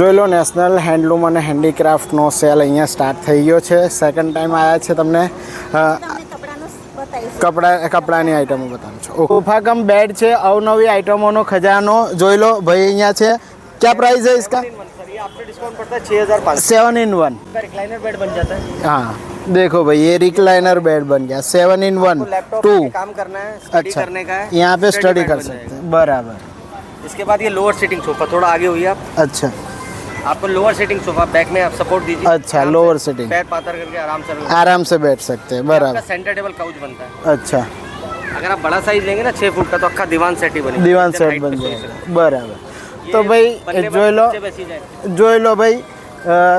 જોઈ લો national handloom અને હેન્ડીક્રાફ્ટનો cell અહીંયા સ્ટાર્ટ થઈ ગયો છે સેકન્ડ ટાઈમ આવ્યા છે તમને અ, તમને કપડાનું બતાવીશું કપડા કપડાની આઈટમો બતાવું છું સોફા કમ બેડ છે અવનવી આઈટમોનો ખજાનો જોઈ લો ભાઈ અહીંયા છે क्या प्राइस है इसका सर ये आपका डिस्काउंट पड़ता है छः हज़ार पाँच सेवन इन वन का रिक्लाइनर बेड बन जाता है हाँ देखो भाई ये रिक्लाइनर बेड बन गया सेवन इन वन आपको लैपटॉप टू पे काम करना है स्टडी अच्छा करने का है यहाँ पे स्टडी बेड कर बन सकते जाएगा। हैं बराबर इसके बाद ये लोअर सीटिंग सोफा थोड़ा आगे हुई आप अच्छा आपको लोअर सीटिंग सोफा बैक में आप सपोर्ट दीजिए। अच्छा लोअर सीटिंग पैर पातर करके आराम से आराम से बैठ सकते हैं बराबर। सेंटर टेबल काउच बनता है। अच्छा। अगर आप बड़ा साइज़ लेंगे ना छः फुट का तो अक्का दीवान सेट ही बनेगा। दीवान सेट बन जाएगा। बराबर। तो भाई जो लो जो लो भाई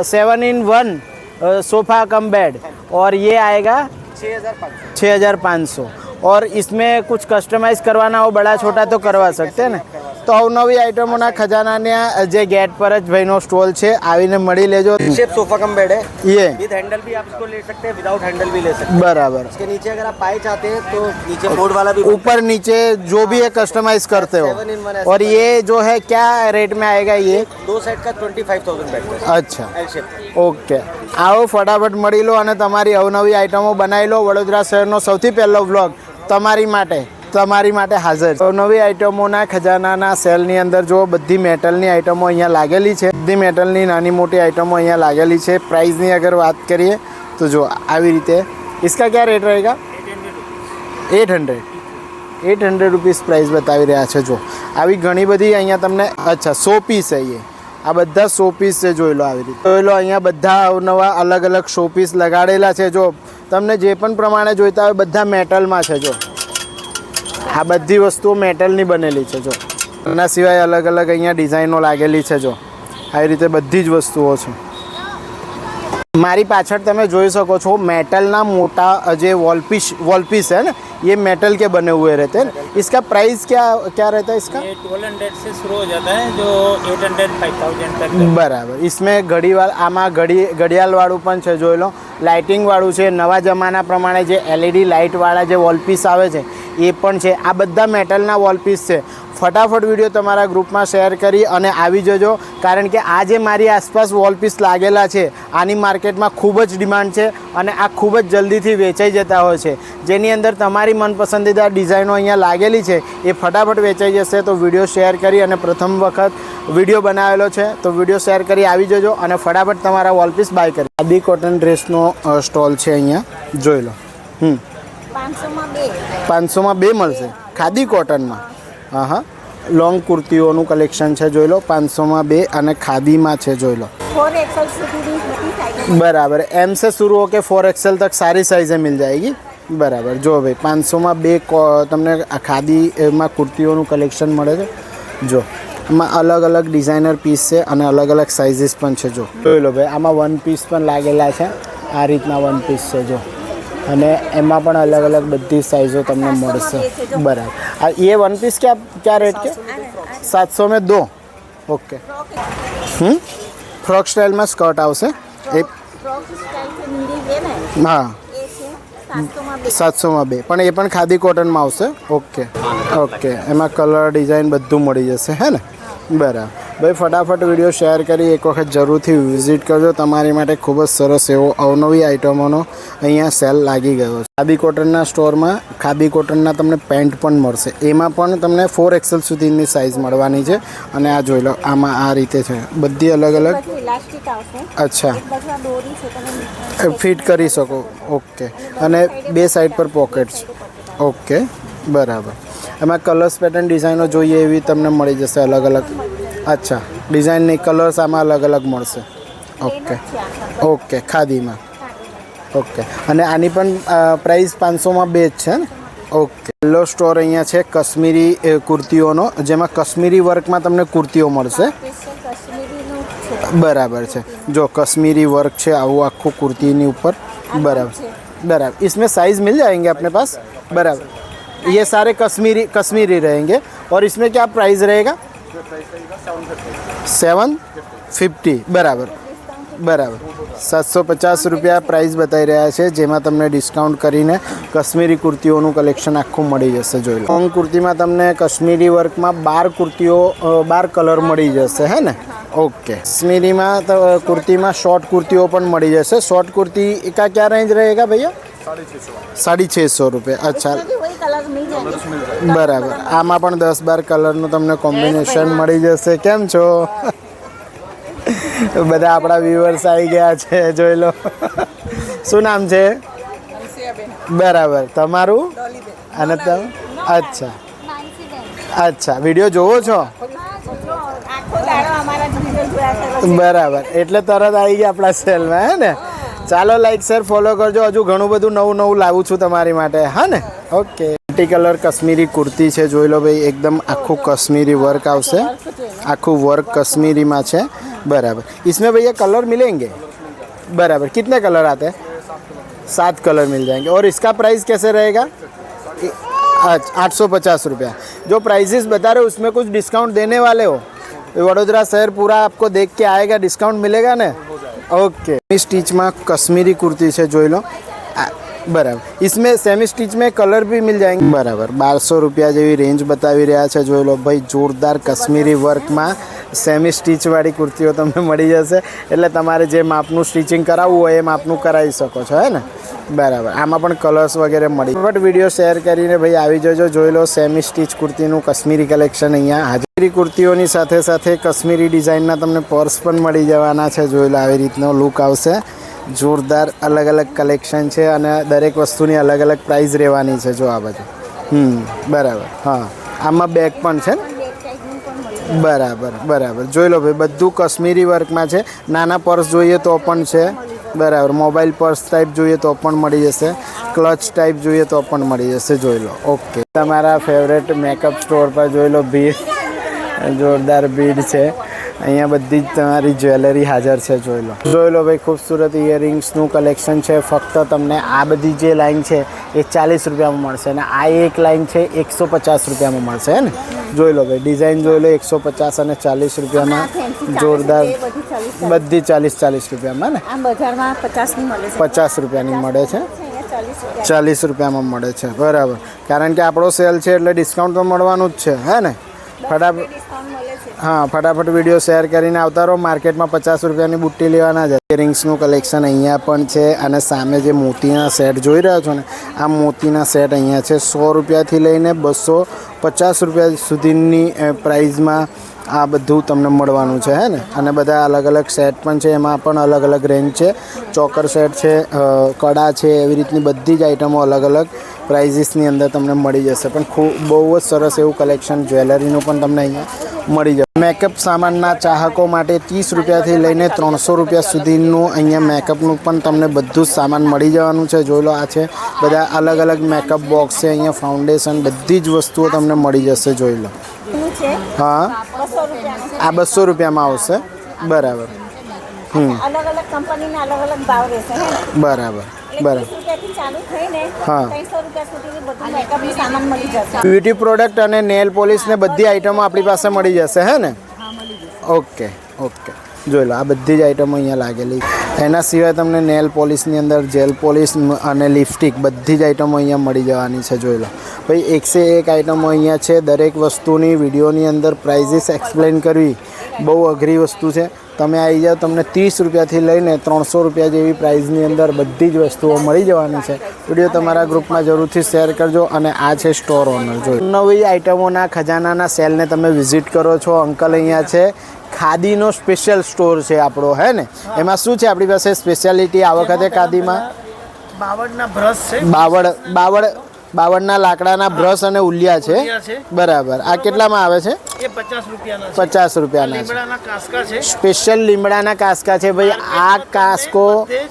seven in one sofa cum bed और ये आएगा छः हज़ार पाँच सौ। और इसमें कुछ कस्टमाइज़ करवाना हो बड़ा छोटा तो करवा सकते हैं ना। તો અવનવી આઈટમોના ખજાનાના જે ગેટ પર જ ભાઈનો સ્ટોલ છે આવીને મળી લેજો शेप सोफा कम बेड है ये विद हैंडल भी आप इसको ले सकते हैं विदाउट हैंडल भी ले सकते हैं बराबर इसके नीचे अगर आप पाए चाहते हैं तो नीचे बोर्ड वाला भी ऊपर नीचे जो भी है कस्टमाइज करते Seven in one हो ऐसे और ये जो है क्या रेट में आएगा ये दो सेट का ट्वेंटी फाइव थाउजेंड बैठ है અચ્છા एल शेप ઓકે આવો ફટાફટ મળી લો અને તમારી અવનવી આઈટમો બનાવી લો વડોદરા શહેરનો સૌથી પહેલો વ્લોગ તમારી માટે તમારી માટે હાજર છે નવી આઈટમોના ખજાનાના સેલની અંદર જો બધી મેટલની આઈટમો અહીંયા लागेली છે બધી મેટલની નાની મોટી આઈટમો અહીંયા लागेली છે પ્રાઇસની અગર વાત કરીએ તો જો આવી રીતે इसका क्या रेट रहेगा eight hundred eight hundred rupees price બતાવી રહ્યા છે જો આવી ઘણી બધી અહીંયા તમને અચ્છા સો પીસ છે એ આ બધા સો પીસ છે જોઈ લો આવી રીતે જોઈ લો અહીંયા બધા અવનવા અલગ અલગ શો પીસ લગાડેલા છે જો તમને જે પણ પ્રમાણે જોઈતા હોય બધા મેટલમાં છે જો આ બધી વસ્તુઓ મેટલની બનેલી છે જો. એના સિવાય અલગ અલગ અહીંયા ડિઝાઇનો લાગેલી છે જો. આવી રીતે બધી જ વસ્તુઓ છે. મારી પાછળ તમે જોઈ શકો છો મેટલના મોટા જે વોલપીસ વોલપીસ है ને એ મેટલ કે बने हुए रहते हैं પ્રાઇસ प्राइस क्या રહેતા रहता है इसका ट्वेल्व हंड्रेड से शुरू हो जाता है जो एट हंड्रेड फाइव थाउजेंड આમાં ઘડી ઘડિયાળ વાળું પણ છે જોઈ લો. લાઇટિંગવાળું છે, નવા જમાના પ્રમાણે જે એલઈડી લાઇટવાળા જે વોલપીસ આવે છે, એ પણ છે. આ બધા મેટલના વોલપીસ છે. ફટાફટ વીડિયો તમારા ગ્રુપમાં શેર કરી અને આવી જજો. કારણ કે આ જે મારી આસપાસ વોલપીસ લાગેલા છે આની માર્કેટમાં ખૂબ જ ડિમાન્ડ છે અને આ ખૂબ જ જલ્દીથી વેચાઈ જતા હોય છે. જેની અંદર તમારી મનપસંદીદા ડિઝાઇનો અહીંયા લાગેલી છે એ ફટાફટ વેચાઈ જશે. તો વીડિયો શેર કરી અને પ્રથમ વખત વીડિયો બનાવેલો છે તો વીડિયો શેર કરી આવી જજો અને ફટાફટ તમારા વોલપીસ બાય કરી. આદિ કોટન ડ્રેસનો સ્ટોલ છે અહીંયા. જોઈ લો. હમ. પાંચસોમાં બે. મળશે. ખાદી કોટનમાં હા હા લોંગ કુર્તીઓનું કલેક્શન છે જોઈ લો પાંચસોમાં બે અને ખાદીમાં છે જોઈ લો. બરાબર. એમ સે શરૂ હો કે ફોર एक्सएल તક સારી સાઇઝે મિલ જાયગી? બરાબર. જો ભાઈ પાંચસોમાં બે તમને ખાદીમાં કુર્તીઓનું કલેક્શન મળે છે? જો. એમાં અલગ અલગ ડિઝાઇનર પીસ છે અને અલગ અલગ સાઇઝીસ પણ છે જો. જોઈ લો ભાઈ આમાં વન પીસ પણ લાગેલા છે. આ રીતના વન પીસ છે જો. અને એમાં પણ અલગ અલગ બધી સાઇઝો તમને મળશે. બરાબર. આ એ વન પીસ ક્યાં ક્યાં રેટ કે સાતસો મેં દો. ઓકે હમ? ફ્રોક સ્ટાઇલમાં સ્કર્ટ આવશે. એ હા સાતસોમાં બે. પણ એ પણ ખાદી કોટનમાં આવશે. ઓકે ઓકે એમાં કલર ડિઝાઇન બધું મળી જશે. હે ને? બરાબર. ભાઈ ફટાફટ વીડિયો શેર કરી. એક વખત જરૂરથી વિઝિટ કરજો. તમારી માટે ખૂબ જ સરસ એવો અવનવી આઇટમોનો અહીંયા સેલ લાગી ગયો છે. ખાબી કોટનના સ્ટોરમાં ખાબી કોટનના તમને પેન્ટ પણ મળશે. એમાં પણ તમને ફોર એક્સેલ સુધીની સાઇઝ મળવાની છે. અને આ જોઈ લો આમાં આ રીતે છે. બધી અલગ અલગ અચ્છા. ફિટ કરી શકો. ઓકે. અને બે સાઈડ પર પોકેટ છે ઓકે. બરાબર. એમાં કલર્સ પેટર્ન ડિઝાઇનો જોઈએ એવી તમને મળી જશે અલગ અલગ. અચ્છા ડિઝાઇનની કલર્સ આમાં અલગ અલગ મળશે ઓકે ઓકે ખાદીમાં ઓકે અને આની પણ પ્રાઇસ પાંચસોમાં બે જ છે ને ઓકે પહેલો સ્ટોર અહીંયા છે કશ્મીરી એ, કુર્તીઓનો જેમાં કશ્મીરી વર્કમાં તમને કુર્તીઓ મળશે સ્પેશિયલ કાશ્મીરીનું છે બરાબર છે જો કશ્મીરી વર્ક છે આવું આખું કુર્તીની ઉપર बराबर बराबर इसमें साइज मिल जाएंगे अपने पास बराबर ये सारे कश्मीरी कश्मीरी रहेंगे और इसमें क्या प्राइस रहेगा સેવન ફિફ્ટી. બરાબર. બરાબર. સાતસો પચાસ રૂપિયા પ્રાઇસ બતાવી રહ્યા છે. જેમાં તમને ડિસ્કાઉન્ટ કરીને કશ્મીરી કુર્તીઓનું કલેક્શન આખું મળી જશે જોઈ લો. લોંગ કુર્તીમાં તમને કશ્મીરી વર્કમાં બાર કુર્તીઓ બાર કલર મળી જશે હે ને? ઓકે. કશ્મીરીમાં કુર્તીમાં શોર્ટ કુર્તીઓ પણ મળી જશે. શોર્ટ કુર્તી એકા ક્યાં રેન્જ રહેગા ભૈયા? સાડી છસો રૂપિયા. અચ્છા. બરાબર. આમાં પણ દસ બાર કલરનું તમને કોમ્બિનેશન મળી જશે. કેમ છો? બધા આપણા વ્યુઅર્સ આવી ગયા છે જોઈ લો. શું નામ છે? બરાબર. તમારું? અને તમે? અચ્છા. અચ્છા. વીડિયો જોવો છો? બરાબર. એટલે તરત આવી ગયા આપણા સેલમાં હે ને? ચાલો લાઈક શેર ફોલો કરજો. હજુ ઘણું બધું નવું નવું લાવું છું તમારી માટે. હા ને? okay multi colour Kashmiri kurti છે જોઈ લો ભાઈ એકદમ આખું કાશ્મીરી વર્ક આવશે આખું વર્ક કાશ્મીરીમાં છે બરાબર इसमें भैया कलर मिलेंगे बराबर कितने कलर आते हैं सात कलर मिल जाएंगे और इसका प्राइस कैसे रहेगा अच्छा आठ सौ पचास रुपया जो प्राइसेस बता रहे हो उसमें कुछ डिस्काउंट देने वाले हो वडोदरा शहर पूरा आपको देख के आएगा डिस्काउंट मिलेगा ने ओके स्टिच में कश्मीरी कुर्ती છે જોઈ લો આ, બરાબર इसमें सेमी स्टिच में कलर भी मिल जाएंगे બરાબર બારસો રૂપિયા જેવી રેન્જ બતાવી રહ્યા છે જોઈ લો ભાઈ જોરદાર કશ્મીરી વર્કમાં સેમી સ્ટિચવાળી કુર્તીઓ તમને મળી જશે એટલે તમારે જે માપનું સ્ટિચિંગ કરાવવું હોય એ માપનું કરાવી શકો છો હે ને બરાબર આમાં પણ કલર્સ વગેરે મળી બટ વિડીયો શેર કરીને ભાઈ આવી જજો જોઈ લો સેમી સ્ટિચ કુર્તીનું કશ્મીરી કલેક્શન અહીંયા હાજરી કુર્તીઓની સાથે સાથે કશ્મીરી ડિઝાઇનના તમને પર્સ પણ મળી જવાના છે જોઈ લો આવી રીતનો લુક આવશે જોરદાર અલગ અલગ કલેક્શન છે અને દરેક વસ્તુની અલગ અલગ પ્રાઇસ રહેવાની છે જો આ બધું હમ, બરાબર, હા. આમાં બેગ પણ છે ને? બરાબર બરાબર. જોઈ લો ભાઈ, બધું કશ્મીરી વર્કમાં છે. નાના પર્સ જોઈએ તો પણ છે. બરાબર મોબાઈલ પર્સ ટાઈપ જોઈએ તો પણ મળી જશે. ક્લચ ટાઈપ જોઈએ તો પણ મળી જશે, જોઈ લો. ઓકે. તમારા ફેવરેટ મેકઅપ સ્ટોર પર જોઈ લો ભીડ જોરદાર ભીડ છે. અહીંયા બધી જ તમારી જ્વેલરી હાજર છે જોઈ લો. જોઈ લો ભાઈ ખૂબસૂરત ઇયરિંગ્સનું કલેક્શન છે. ફક્ત તમને આ બધી જે લાઈન છે એ ચાલીસ રૂપિયામાં મળશે અને આ એક લાઈન છે એકસો પચાસ રૂપિયામાં મળશે હે ને? જોઈ લો ભાઈ ડિઝાઇન જોઈ લો એકસો પચાસ અને ચાલીસ રૂપિયામાં. જોરદાર બધી ચાલીસ ચાલીસ. રૂપિયામાં ને? પચાસ રૂપિયાની મળે છે. ચાલીસ રૂપિયામાં મળે છે બરાબર. કારણ કે આપણો સેલ છે એટલે ડિસ્કાઉન્ટ તો મળવાનું જ છે હે ને? ફટાફટ હા, ફટાફટ વીડિયો શેર કરીને આવતા રહો. માર્કેટમાં પચાસ રૂપિયાની બુટ્ટી લેવાના જ ઇયરિંગ્સનું કલેક્શન અહીંયા પણ છે અને સામે જે મોતીના સેટ જોઈ રહ્યા છો ને, આ મોતીના સેટ અહીંયા છે. સો રૂપિયાથી લઈને બસો પચાસ રૂપિયા સુધીની પ્રાઇઝમાં આ બધું તમને મળવાનું છે હે ને? અને બધા અલગ અલગ સેટ પણ છે એમાં પણ અલગ અલગ રેન્જ છે. ચોકર સેટ છે કડા છે એવી રીતની બધી જ આઇટમો અલગ અલગ પ્રાઇઝીસની અંદર તમને મળી જશે. પણ ખૂબ બહુ જ સરસ એવું કલેક્શન જ્વેલરીનું પણ તમને અહીંયા મળી જશે. મેકઅપ સામાનના ચાહકો માટે ત્રીસ રૂપિયાથી લઈને ત્રણસો રૂપિયા સુધીનું અહીંયા મેકઅપનું પણ તમને બધું જ સામાન મળી જવાનું છે. જોઈ લો આ છે બધા અલગ અલગ મેકઅપ બોક્સ છે અહીંયા ફાઉન્ડેશન બધી જ વસ્તુઓ તમને મળી જશે જોઈ લો. હા? આ બસો રૂપિયામાં આવશે. બરાબર. હમ. અલગ અલગ કંપનીના અલગ અલગ ભાવ રહેશે બરાબર બ્યુટી પ્રોડક્ટ અને નેલ પોલિશ ને બધી આઇટમો આપણી પાસે મળી જશે હે ને? Okay okay. જોઈ લો, આ બધી જ આઇટમો અહીંયા લાગેલી. એના સિવાય તમને નેલ પોલિશની અંદર જેલ પોલિશ અને લિપસ્ટિક બધી જ આઇટમો અહીંયા મળી જવાની છે, જોઈ લો. ભાઈ, એકસે એક આઇટમો અહીંયા છે. દરેક વસ્તુની વિડીયોની અંદર પ્રાઇઝીસ એક્સપ્લેન કરવી બહુ અઘરી વસ્તુ છે. તમે આવી જાઓ તમને ત્રીસ રૂપિયાથી લઈને ત્રણસો રૂપિયા જેવી પ્રાઇઝની અંદર બધી જ વસ્તુઓ મળી જવાની છે. વીડિયો તમારા ગ્રુપમાં જરૂરથી શેર કરજો અને આ છે સ્ટોર ઓનર જો નવી આઇટમોના ખજાનાના સેલને તમે વિઝિટ કરો છો અંકલ અહીંયા છે. ખાદીનો સ્પેશિયલ સ્ટોર છે આપણો હે ને? એમાં શું છે? આપણી પાસે સ્પેશિયાલિટી આ વખતે ખાદીમાં? બાવળના બ્રશ છે. બાવળ બાવળ બાવળના લાકડાના બ્રશ અને ઉલિયા છે. બરાબર. આ કેટલામાં આવે છે? પચાસ રૂપિયાના છે. સ્પેશિયલ લીમડાના કાસકા છે. ભાઈ આ કાસકો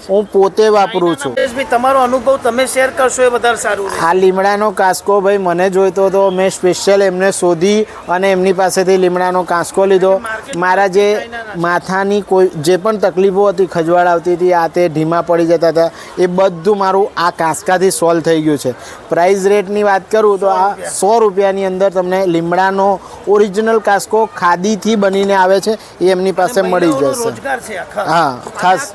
હું પોતે વાપરું છું. તમારો અનુભવ તમે શેર કરશો એ વધારે સારું આ લીમડાનો કાસકો ભાઈ મને જોઈતો હતો. મેં સ્પેશિયલ એમને શોધી અને એમની પાસેથી લીમડાનો કાંસકો લીધો. મારા જે માથાની કોઈ જે પણ તકલીફો હતી ખજવાળ આવતી હતી આ તે ઢીમા પડી જતા હતા. એ બધું મારું આ કાંસકાથી સોલ્વ થઈ ગયું છે. પ્રાઇસ પ્રાઇસ રેટની વાત કરું તો આ સો રૂપિયાની અંદર તમને લીમડાનો ઓરિજિનલ કાસ્કો ખાદીથી બનીને આવે છે એ એમની પાસે મળી જશે. હા, ખાસ.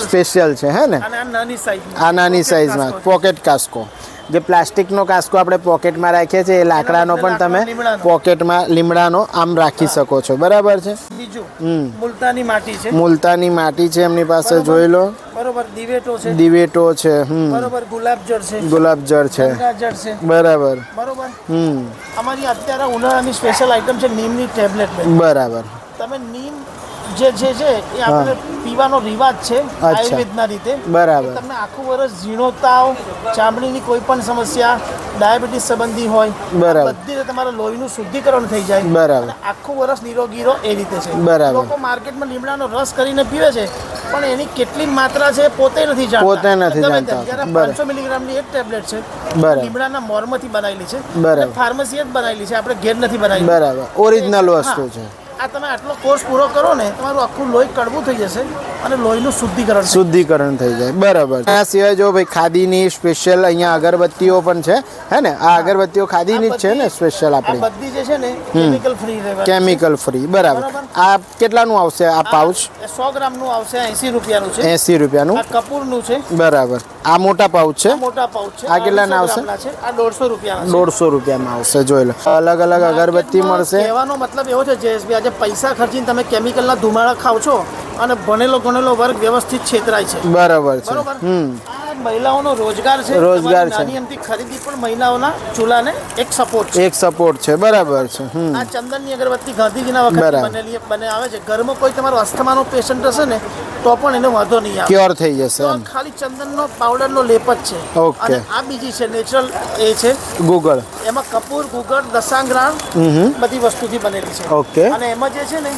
સ્પેશિયલ છે. હે ને? આ નાની સાઇઝમાં પોકેટ કાસ્કો. જે પ્લાસ્ટિકનો કાસ્કો આપણે પોકેટમાં રાખીએ છીએ એ લાકડાનો પણ તમે પોકેટમાં લીમડાનો આમ રાખી શકો છો. બરાબર છે? બીજું મુલતાની માટી છે. મુલતાની માટી છે એમની પાસે જોઈ લો. બરોબર દિવેટો છે. દિવેટો છે હમ. બરોબર ગુલાબજળ છે. ગુલાબજળ છે. છે. બરાબર. બરોબર. હમ. અમારી અત્યારે ઉનાળાની સ્પેશિયલ આઈટમ છે નીમની ટેબ્લેટ બરાબર. તમે નીમ જે જે છે એ આપણે પીવાનો રિવાજ છે આયુર્વેદના રીતે બરાબર. તમને આખું વર્ષ ઝીણો તાવ ચામડીની કોઈ પણ સમસ્યા ડાયાબિટીસ સંબંધી હોય બરાબર. બધી રીતે તમારા લોહીનું શુદ્ધિકરણ થઈ જાય બરાબર. આખું વર્ષ નિરોગી રહો એ રીતે છે બરાબર. લોકો માર્કેટમાં લીમડાનો રસ કરીને પીવે છે પણ એની કેટલી માત્રા છે પોતે નથી જાણતા પોતે નથી જાણતા. 500 મિલીગ્રામની એક ટેબ્લેટ છે. લીમડાના મોરમાંથી બનાવેલી છે બરાબર. ફાર્મસીએ જ બનાવેલી છે આપણે ઘેર નથી બનાવી બરાબર ઓરિજિનલ વસ્તુ છે આ તમે આટલો કોર્સ પૂરો કરો ને તમારું આખું લોહી કડવું થઈ જશે અને લોહીનું શુદ્ધિકરણ શુદ્ધિકરણ થઈ જાય બરાબર. આ સિવાય જો ભાઈ ખાદીની સ્પેશિયલ અહીંયા અગરબત્તીઓ પણ છે હે ને? આ અગરબત્તીઓ ખાદીની જ છે ને સ્પેશિયલ આ આપણી? બધી જે છે ને કેમિકલ ફ્રી કેમિકલ ફ્રી બરાબર. આ કેટલાનું આવશે આ પાઉચ સો ગ્રામનું આવશે એસી રૂપિયાનું છે. એસી રૂપિયાનું? આ કપૂરનું છે. બરાબર. આ મોટા પાઉચ છે? મોટા પાઉચ છે. આ કેટલાના આવશે? 200 ગ્રામના છે. આ દોઢસો રૂપિયાના છે. દોઢસો રૂપિયામાં આવશે જોઈ લો. અલગ અલગ અગરબત્તી મળશે? કહેવાનો મતલબ એવો છે જયેશભાઈ આજે પૈસા ખર્ચીને તમે કેમિકલના ધુમાડા ખાવ છો અને ભણેલો ગણેલો વર્ગ વ્યવસ્થિત છેતરાય છે. બરાબર છે. બરોબર? મહિલાઓનો રોજગાર છે. રોજગાર છે. નાની ખરીદી પણ મહિલાઓના ચૂલાને એક સપોર્ટ છે. એક સપોર્ટ છે. બરાબર છે. આ ચંદનની અગરબત્તી ગાંધીજીના વખતે. બનેલી બને આવે છે. ઘરમાં કોઈ તમારો અસ્થમાનો પેશન્ટ હશે ને તો પણ એને વાંધો નહીં આવે. ક્યોર થઈ જશે ખાલી ચંદનનો પાવડરનો લેપ જ છે. ઓકે. આ બીજી છે નેચરલ એ છે. ગુગળ એમાં કપૂર ગુગળ દશાંગ્રામ બધી વસ્તુથી બનેલી છે. ઓકે. અને એમાં જે છે ને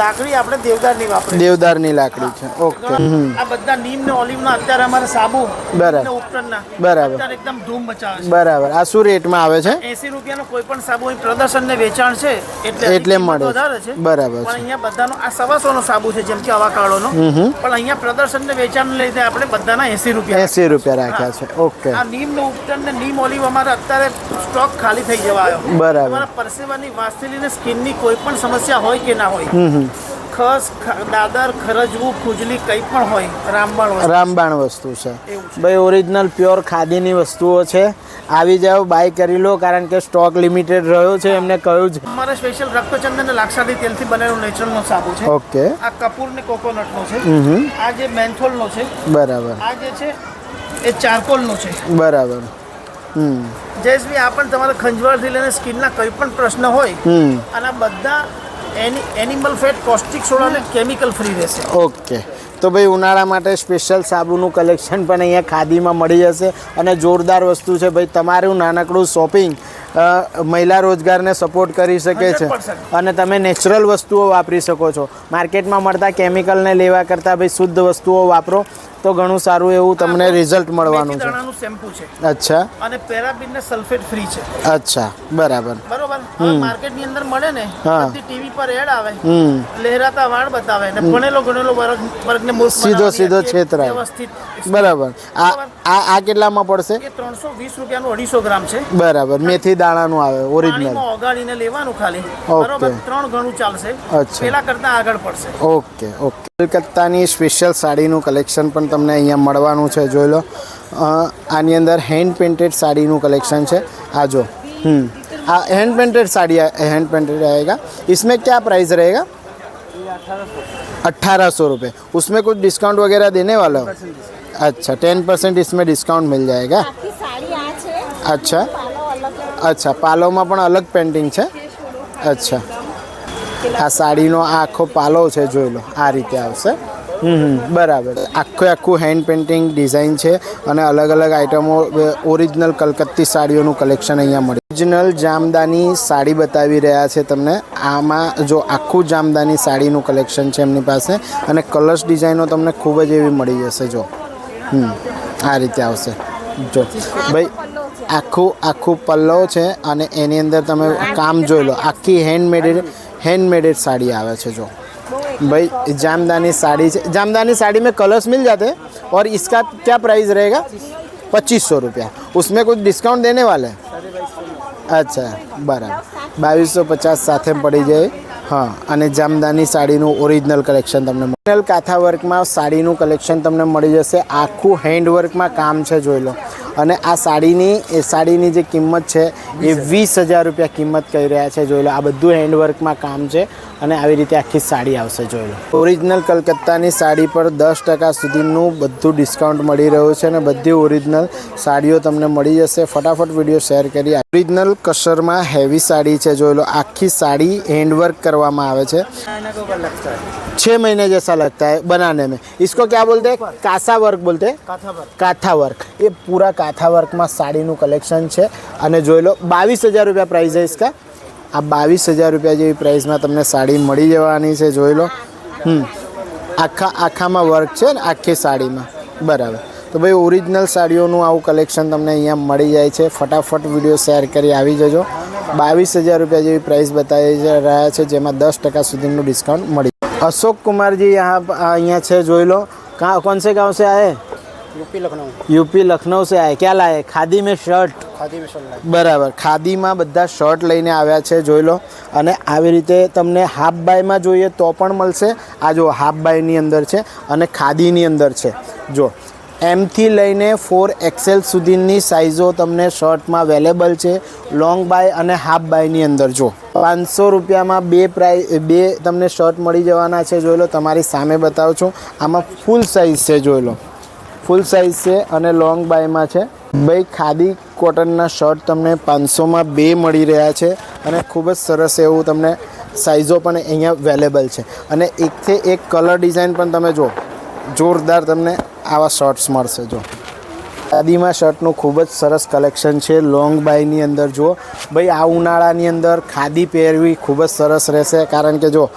લાકડી આપણે દેવદારની વાપરીએ દેવદારની લાકડી છે. ઓકે આ બધા નીમ ને ઓલિવના અત્યારે અમારે સાબુ બરાબર. ને બરાબર. એકદમ ધૂમ મચાવે છે. બરાબર. આ શું રેટમાં આવે છે? એસી રૂપિયાનો કોઈ પણ સાબુ અહીં પ્રદર્શન ને વેચાણ છે એટલે એટલે મળે છે. બરાબર પણ અહીંયા બધાનો આ સવાસો નો સાબુ છે જેમ કે અવાકાળોનો પણ અહીંયા પ્રદર્શન ને વેચાણ લીધે આપણે બધાના એસી રૂપિયા એસી રૂપિયા રાખ્યા છે. ઓકે. આ નીમ નો ઉપકરણ ને નીમ ઓલિવ અમારે અત્યારે સ્ટોક ખાલી થઈ જવા આવ્યો. બરાબર. પરસેવાની વાસ્તેલી ને સ્કિનની કોઈ પણ સમસ્યા હોય કે ના હોય ખસ દાદર ખરજવું ખુજલી કંઈ પણ હોય રામબાણ રામબાણ વસ્તુ છે. ભાઈ ઓરિજિનલ પ્યોર ખાદીની વસ્તુઓ છે. આવી જાઓ બાય કરી લો કારણ કે સ્ટોક લિમિટેડ રહ્યો છે એમને કહ્યું છે અમારે સ્પેશિયલ રક્તચંદન અને લાક્ષાદી તેલથી બનેલું નેચરલનો સાબુ છે. ઓકે. આ કપૂર ને કોકોનટનો છે. આ જે મેન્થોલનો છે બરાબર. આ જે છે એ ચારકોલનો છે. બરાબર. જયેશભાઈ આ પણ તમારે ખંજવાળથી લઈને સ્કિનના કોઈ પણ પ્રશ્ન હોય આના બધા એનિમલ ફેટ કોસ્ટિક સોડા અને કેમિકલ ફ્રી રહેશે. ઓકે. તો ભાઈ ઉનાળા માટે સ્પેશિયલ સાબુનું કલેક્શન પણ અહીંયા ખાદીમાં મળી જશે. અને જોરદાર વસ્તુ છે ભાઈ તમારું નાનકડું શોપિંગ મહિલા રોજગારને સપોર્ટ કરી શકે છે. અને તમે નેચરલ વસ્તુઓ વાપરી શકો છો. માર્કેટમાં મળતા કેમિકલને લેવા કરતાં ભાઈ શુદ્ધ વસ્તુઓ વાપરો તો ઘણું સારું એવું તમને રિઝલ્ટ મળવાનું છે. અચ્છા. અને પેરાબિન ને સલ્ફેટ ફ્રી છે. અચ્છા બરાબર. બરોબર? માર્કેટ માર્કેટની અંદર મળે ને હા. બધી ટીવી પર એડ આવે. હમ. લહેરાતા વાળ બતાવે ને ભણેલો ગણેલો વર્ગ વર્ગને સીધો સીધો છેતરાય. વ્યવસ્થિત બરાબર. આ આ કેટલામાં પડશે? એ ત્રણસો વીસ રૂપિયાનું અઢીસો ગ્રામ છે. બરાબર. મેથી દાણાનું આવે ઓરિજિનલ પાણીમાં ઓગાળીને લેવાનું ખાલી ઓકે. બરોબર ત્રણ ગણું ચાલશે અચ્છા. પેલા કરતા આગળ પડશે ઓકે ઓકે કલકત્તાની સ્પેશિયલ સાડીનું કલેક્શન પણ તમને અહીંયા મળવાનું છે જોઈ લો અ, આની અંદર હેન્ડ પેઇન્ટેડ સાડીનું કલેક્શન છે આ જો હમ આ hand painted sari hand painted आएगा इसमें क्या प्राइस रहेगा अट्ठारह सौ रुपये उसमें कुछ डिस्काउंट वगैरह देने वाला हो अच्छा टेन परसेंट इसमें डिस्काउंट मिल जाएगा આખી સાડી આ છે अच्छा પાલો અલગ અચ્છા, પાલોમાં પણ અલગ પેન્ટિંગ છે? અચ્છા. આ સાડીનો આખો પાલો છે, જોઈ લો, આ રીતે આવશે. હમ બરાબર. આખું આખું હેન્ડ પેઇન્ટિંગ ડિઝાઇન છે અને અલગ અલગ આઇટમો ઓરિજિનલ કલકત્તી સાડીઓનું કલેક્શન અહીંયા મળે ઓરિજિનલ જામદાની સાડી બતાવી રહ્યા છે તમને. આમાં જો આખું જામદાની સાડીનું કલેક્શન છે એમની પાસે અને કલર્સ ડિઝાઇનો તમને ખૂબ જ એવી મળી જશે, જો. હમ, આ રીતે આવશે. જો, ભાઈ આખું આખું પલ્લવ છે અને એની અંદર તમે કામ જોઈ લો. આખી હેન્ડમેડેડ હેન્ડમેડેડ સાડી આવે છે, જો. ભાઈ, જામદાની સાડી છે. જામદાની સાડી મેં કલર્સ મિલ જાતે, ઓર इसका क्या પ્રાઇસ રહેગા? पच्चीस રૂપિયા. ઉસમે કોઈ ડિસ્કાઉન્ટ डिस्काउंट देने वाले બરાબર. બાવીસો પચાસ સાથે પડી જાય. હા, અને જામદાની સાડીનું ઓરિજિનલ કલેક્શન તમને ઓરિજિનલ કાથા વર્કમાં સાડીનું કલેક્શન તમને મળી જશે. આખું હેન્ડવર્કમાં કામ છે, જોઈ લો. અને આ સાડીની એ સાડીની જે કિંમત છે એ વીસ હજાર. રૂપિયા કિંમત કહી રહ્યા છે જોઈ લો. આ બધું હેન્ડવર્કમાં કામ છે અને આવી રીતે આખી સાડી આવશે જોઈ લો. ઓરિજિનલ કલકત્તાની સાડી પર દસ ટકા સુધીનું બધું ડિસ્કાઉન્ટ મળી રહ્યું છે અને બધી ઓરિજિનલ સાડીઓ તમને મળી જશે. ફટાફટ વીડિયો શેર કરી. ઓરિજિનલ કસરમાં હેવી સાડી છે જોઈ લો. આખી સાડી હેન્ડવર્ક કરવામાં આવે છે. छः महीने जैसा लगता है बनाने में इसको क्या बोलते हैं कासा वर्क बोलते हैं કાથા વર્ક એ પૂરા કાથા વર્કમાં સાડીનું કલેક્શન છે અને જોઈ લો બાવીસ હજાર રૂપિયા પ્રાઇસ છે इसका આ બાવીસ હજાર રૂપિયા જેવી પ્રાઇસમાં તમને સાડી મળી જવાની છે જોઈ લો હમ આખા આખામાં વર્ક છે ને આખી સાડીમાં બરાબર તો ભાઈ ઓરિજિનલ સાડીઓનું આવું કલેક્શન તમને અહીંયા મળી જાય છે ફટાફટ વિડીયો શેર કરી આવી જજો બાવીસ હજાર રૂપિયા જેવી પ્રાઇસ બતાવી રહ્યા છે જેમાં દસ ટકા સુધીનું ડિસ્કાઉન્ટ મળી अशोक कुमार जी यहाँ प- અહીંયા છે જોઈ લો कहाँ कौन से गांव से आए यूपी लखनऊ यूपी लखनऊ से आए क्या लाए खादी में शर्ट खादी में चल रहा બરાબર ખાદીમાં બધા શર્ટ લઈને આવ્યા છે જોઈ લો અને આવી રીતે તમને હાફ બાયમાં જોઈએ તો પણ મળશે આ જો હાફ બાયની અંદર છે અને ખાદીની અંદર છે જો એમથી લઈને ફોર એક્સેલ સુધીની સાઇઝો તમને શર્ટમાં અવેલેબલ છે. લોંગ બાય અને હાફ બાયની અંદર જો. પાંચસો રૂપિયામાં બે પ્રાઇસ બે તમને શર્ટ મળી જવાના છે. જોઈ લો, તમારી સામે બતાવું છું. આમાં ફૂલ સાઇઝ છે, જોઈ લો. ફૂલ સાઇઝ છે અને લોંગ બાયમાં છે. ભાઈ, ખાદી કોટનના શર્ટ તમને પાંચસોમાં બે મળી રહ્યા છે અને ખૂબ જ સરસ એવું તમને સાઇઝો પણ અહીંયા અવેલેબલ છે. અને એકથી એક કલર ડિઝાઇન પણ તમે જો જોરદાર તમને આવા શર્ટ્સ મળશે, જો. ખાદીમાં શર્ટનું ખૂબ જ સરસ કલેક્શન છે. લોંગ બાયની અંદર જુઓ. ભાઈ, આ ઉનાળાની અંદર ખાદી પહેરવી ખૂબ જ સરસ રહેશે. કારણ કે જો,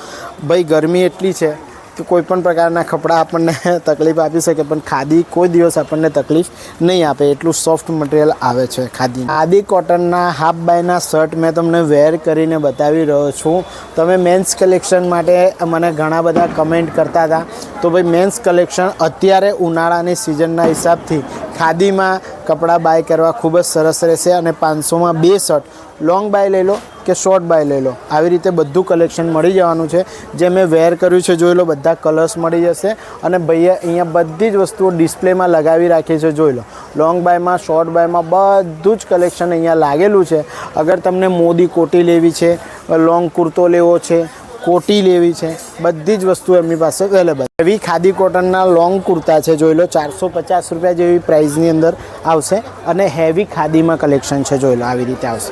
ભાઈ, ગરમી એટલી છે કે કોઈ પણ પ્રકારના કપડાં આપણને તકલીફ આપી શકે, પણ ખાદી કોઈ દિવસ આપણને તકલીફ નહીં આપે. એટલું સોફ્ટ મટીરિયલ આવે છે ખાદી ખાદી કોટનના હાફ બાયના શર્ટ મેં તમને વેર કરીને બતાવી રહ્યો છું. તમે મેન્સ કલેક્શન માટે મને ઘણા બધા કમેન્ટ કરતા હતા. તો ભાઈ મેન્સ કલેક્શન અત્યારે ઉનાળાની સિઝનના હિસાબથી ખાદીમાં કપડાં બાય કરવા ખૂબ જ સરસ રહેશે અને પાંચસોમાં બે શર્ટ. લોંગ બાય લઈ લો કે શોર્ટ બાય લઈ લો? આવી રીતે બધું કલેક્શન મળી જવાનું છે. જે મેં વેર કર્યું છે, જોઈ લો, બધા કલર્સ મળી જશે. અને ભાઈએ અહીંયા બધી જ વસ્તુઓ ડિસ્પ્લેમાં લગાવી રાખી છે, જોઈ લો. લોંગ બાયમાં શોર્ટ બાયમાં બધું જ કલેક્શન અહીંયા લાગેલું છે. અગર તમને મોદી કોટી લેવી છે લોંગ કુર્તો લેવો છે કોટી લેવી છે. બધી જ વસ્તુ એમની પાસે અવેલેબલ એવી ખાદી કોટનના લોંગ કુર્તા છે જોઈ લો ચારસો પચાસ રૂપિયા જેવી પ્રાઇઝની અંદર આવશે અને હેવી ખાદીમાં કલેક્શન છે જોઈ લો આવી રીતે આવશે.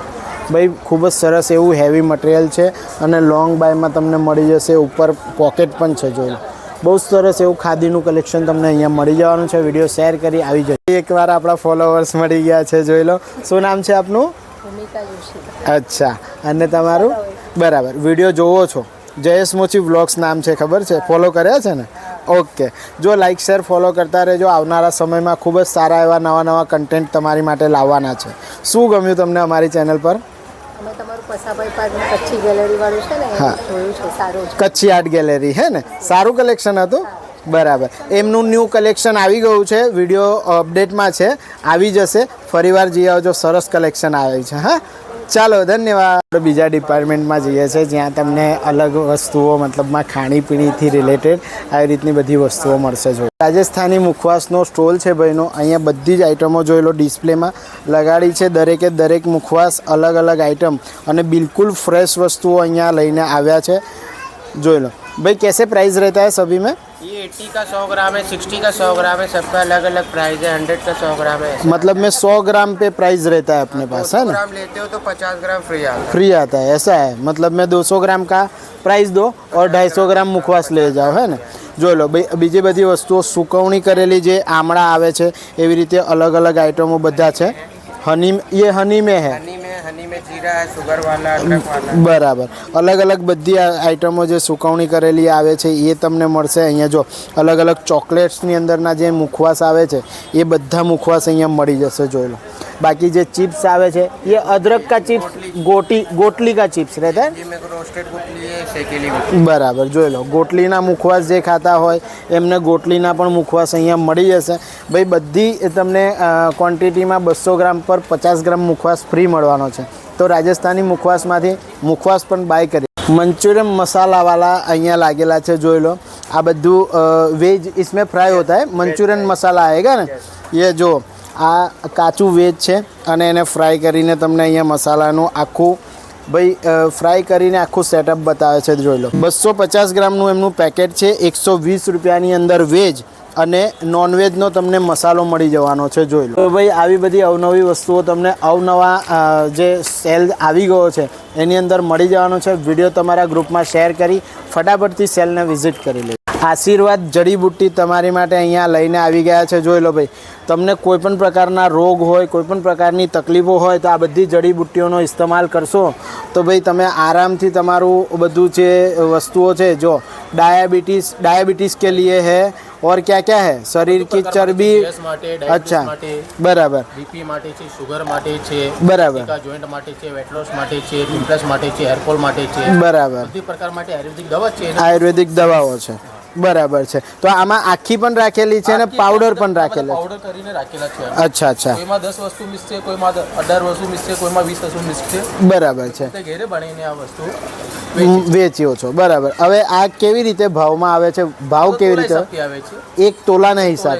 ભાઈ ખૂબ જ સરસ એવું હેવી મટીરિયલ છે અને લોંગ બાયમાં તમને મળી જશે ઉપર પોકેટ પણ છે જોઈ લો. બહુ જ સરસ એવું ખાદીનું કલેક્શન તમને અહીંયા મળી જવાનું છે. વીડિયો શેર કરી આવી જશે એકવાર આપણા ફોલોવર્સ મળી ગયા છે જોઈ લો. શું નામ છે આપનું? અચ્છા. અને તમારું? બરાબર. વીડિયો જોવો છો. જયેશ મોચી વ્લોગ્સ નામ છે ખબર છે? ફોલો કર્યા છે ને? ઓકે જો લાઇક શેર ફોલો કરતા રહેજો. આવનારા સમયમાં ખૂબ જ સારા એવા નવા નવા કન્ટેન્ટ તમારી માટે લાવવાના છે. શું ગમ્યું તમને અમારી ચેનલ પર? હા. કચ્છી આર્ટ ગેલેરી હે ને? સારું કલેક્શન હતું? બરાબર. એમનું ન્યૂ કલેક્શન આવી ગયું છે. વીડિયો અપડેટમાં છે. આવી જશે. ફરીવાર જઈ આવજો. સરસ કલેક્શન આવે છે હા? ચાલો, ધન્યવાદ. બીજા ડિપાર્ટમેન્ટમાં જઈએ છીએ જ્યાં તમને અલગ વસ્તુઓ મતલબમાં ખાણીપીણીથી રિલેટેડ આવી રીતની બધી વસ્તુઓ મળશે જો રાજસ્થાની મુખવાસનો સ્ટોલ છે ભાઈનો. અહીંયા બધી જ આઇટમો જોઈ લો ડિસ્પ્લેમાં લગાડી છે દરેકે દરેક મુખવાસ અલગ અલગ આઇટમ અને બિલકુલ ફ્રેશ વસ્તુઓ અહીંયા લઈને આવ્યા છે. જોઈ લો. भाई कैसे प्राइस रहता है सभी में ये 80 का 100 ग्राम है 60 का 100 ग्राम है सबका अलग अलग प्राइस है 100 का 100 ग्राम है मतलब में सौ ग्राम पे प्राइस रहता है अपने पास है 200 ना ग्राम लेते हो तो 50 ग्राम फ्री आता फ्री आता है ऐसा है मतलब में 200 ग्राम का प्राइस दो और 250 ग्राम मुखवास ले जाओ है ને જોઈ લો ભાઈ બીજી બધી વસ્તુઓ સુકવણી કરેલી જે આમળા આવે છે એવી રીતે અલગ અલગ આઇટમો બધા છે હની ये હની में है બરાબર. અલગ અલગ બધી આઈટમો જે સુકવણી કરેલી આવે છે, એ તમને મળશે અહીંયા જો. અલગ અલગ ચોકલેટ્સની અંદરના જે મુખવાસ આવે છે, એ બધા મુખવાસ અહીંયા મળી જશે, જોઈ લો. બાકી જે ચિપ્સ આવે છે એ अदरक કા ચિપ્સ ગોટી गोटली का चिप्स रहता બરાબર જોઈ લો ગોટલીના મુખવાસ જે ખાતા હોય એમને ગોટલીના પણ મુખવાસ અહીંયા મળી જશે. ભાઈ બધી તમને ક્વોન્ટિટીમાં બસો ગ્રામ પર પચાસ ગ્રામ મુખવાસ ફ્રી મળવાનો છે. તો રાજસ્થાની મુખવાસમાંથી મુખવાસ પણ બાય કરી. મંચુરિયન મસાલાવાલા અહીંયા લાગેલા છે જોઈ લો. આ બધું વેજ ઇસમે ફ્રાય હોતા હે? મંચુરિયન મસાલા આવેગા ને? એ જો આ કાચું વેજ છે અને એને ફ્રાય કરીને તમને અહીંયા મસાલાનું આખું ભાઈ ફ્રાય કરીને આખું સેટઅપ બતાવે છે, જોઈ લો. બસો પચાસ ગ્રામનું એમનું પેકેટ છે, એકસો વીસ રૂપિયાની અંદર વેજ અને નોનવેજનો તમને મસાલો મળી જવાનો છે, જોઈ લો. ભાઈ, આવી બધી અવનવી વસ્તુઓ તમને અવનવા જે સેલ આવી ગયો છે, એની અંદર મળી જવાનો છે. વીડિયો તમારા ગ્રુપમાં શેર કરી, ફટાફટથી સેલને વિઝિટ કરી લે. આશીર્વાદ જડીબુટ્ટી તમારી માટે અહીંયા લઈને આવી ગયા છે જોઈ લો ભાઈ તમને કોઈ પણ પ્રકારના રોગ હોય કોઈ પણ પ્રકારની તકલીફો હોય તો આ બધી જડીબુટ્ટીઓનો ઇસ્તેમાલ કરશો તો ભાઈ તમે આરામથી તમારું બધું જે વસ્તુઓ છે જો ડાયાબિટીસ ડાયાબિટીસ કે લીએ હે और क्या क्या है शरीर की चर्बी ગેસ માટે ડાયાબિટીસ અચ્છા માટે બરાબર બીપી માટે છે શુગર માટે છે બરાબર જોઈન્ટ માટે છે વેટ લોસ માટે છે પિમ્પલ્સ માટે છે હેરફોલ માટે છે બરાબર બધી પ્રકાર માટે આયુર્વેદિક દવા છે આયુર્વેદિક દવાઓ છે બરાબર છે. તો આમાં આખી પણ રાખેલી છે અને પાવડર પણ રાખેલા પાવડર કરીને રાખેલા છે અચ્છા અચ્છા. કોઈમાં 10 વસ્તુ મિક્સ છે કોઈમાં અઢાર વસ્તુ મિક્સ છે કોઈમાં વીસ વસ્તુ મિક્સ છે. બરાબર છે. તે ઘરે બનીને આ વસ્તુ વેચ્યો છો. બરાબર. હવે આ કેવી રીતે ભાવમાં આવે છે? ભાવ કેવી રીતે? આવે છે. એક તોલાના હિસાબ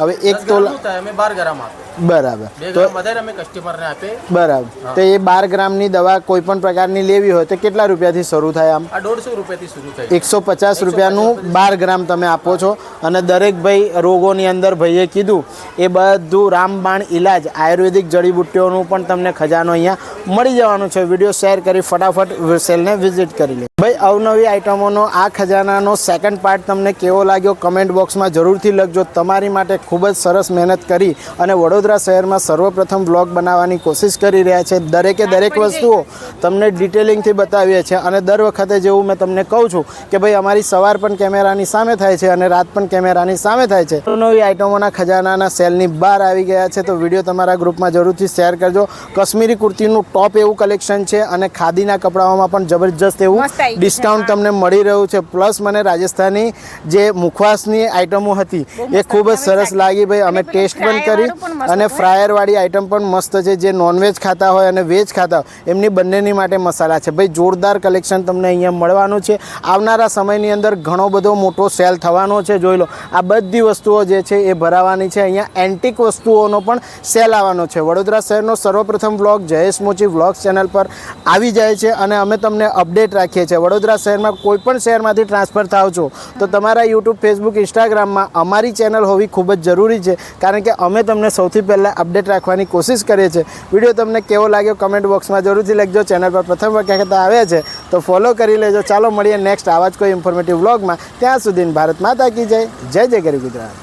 હવે એક તોલા અમે 12 ગ્રામ આપે બરાબર. તો અમે કસ્ટમરને આપે. બરાબર. તો એ બાર ગ્રામની દવા કોઈ પણ પ્રકારની લેવી હોય તો કેટલા રૂપિયાથી શરૂ થાય આમ? દોઢસો રૂપિયાથી શરૂ થાય. એકસો પચાસ રૂપિયાનું બાર ગ્રામ તમે આપો છો. અને દરેક ભાઈ રોગોની અંદર ભાઈએ કીધું એ બધું રામબાણ ઇલાજ આયુર્વેદિક જડીબુટ્ટીઓનું પણ તમને ખજાનો અહીંયા મળી જવાનું છે. વીડિયો શેર કરી ફટાફટ સેલને વિઝિટ કરી લે. ભાઈ અવનવી આઇટમોનો આ ખજાનાનો સેકન્ડ પાર્ટ તમને કેવો લાગ્યો? કમેન્ટ બોક્સમાં જરૂરથી લખજો. તમારી માટે ખૂબ જ સરસ મહેનત કરી અને વડોદરા શહેરમાં સર્વપ્રથમ બ્લોગ બનાવવાની કોશિશ કરી રહ્યા છે. દરેકે દરેક વસ્તુઓ તમને ડિટેલિંગથી બતાવીએ છીએ અને દર વખતે જેવું મેં તમને કહું છું કે ભાઈ અમારી સવાર પણ કેમેરાની સામે થાય છે અને રાત પણ કેમેરાની સામે થાય છે. નવી આઇટમોના ખજાનાના સેલની બહાર આવી ગયા છે તો વીડિયો તમારા ગ્રુપમાં જરૂરથી શેર કરજો. કાશ્મીરી કુર્તીનું ટોપ એવું કલેક્શન છે અને ખાદીના કપડાઓમાં પણ જબરજસ્ત એવું ડિસ્કાઉન્ટ તમને મળી રહ્યું છે. પ્લસ મને રાજસ્થાની જે મુખવાસની આઇટમો હતી એ ખૂબ જ સરસ લાગી ભાઈ. અમે ટેસ્ટ પણ કરી અને ફ્રાયરવાળી આઇટમ પણ મસ્ત છે. જે નોનવેજ ખાતા હોય અને વેજ ખાતા હોય એમની બંનેની માટે મસાલા છે. ભાઈ જોરદાર કલેક્શન તમને અહીંયા મળવાનું છે. આવનારા સમયની અંદર ઘણો બધો મોટો સેલ થવાનો છે. જોઈ લો આ બધી વસ્તુઓ જે છે એ ભરાવાની છે. અહીંયા એન્ટિક વસ્તુઓનો પણ સેલ આવવાનો છે. વડોદરા શહેરનો સર્વપ્રથમ vlog Jayesh Mochi vlogs channel પર આવી જાય છે અને અમે તમને અપડેટ રાખીએ છીએ. વડોદરા શહેરમાં કોઈ પણ શહેરમાંથી ટ્રાન્સફર થાવ છો તો તમારા યુટ્યુબ ફેસબુક ઇન્સ્ટાગ્રામમાં અમારી ચેનલ હોવી ખૂબ જ જરૂરી છે. કારણ કે અમે તમને સૌથી પહેલાં અપડેટ રાખવાની કોશિશ કરીએ છીએ. વીડિયો તમને કેવો લાગ્યો કમેન્ટ બોક્સમાં જરૂરથી લખજો. ચેનલ પર પ્રથમ વખત આવ્યા છે, તો ફોલો કરી લેજો. ચાલો મળીએ નેક્સ્ટ આવા જ કોઈ ઇન્ફોર્મેટિવ વ્લોગમાં ત્યાં સુધી ભારત માતા કી જય. જય જય ગરી ગુજરાત.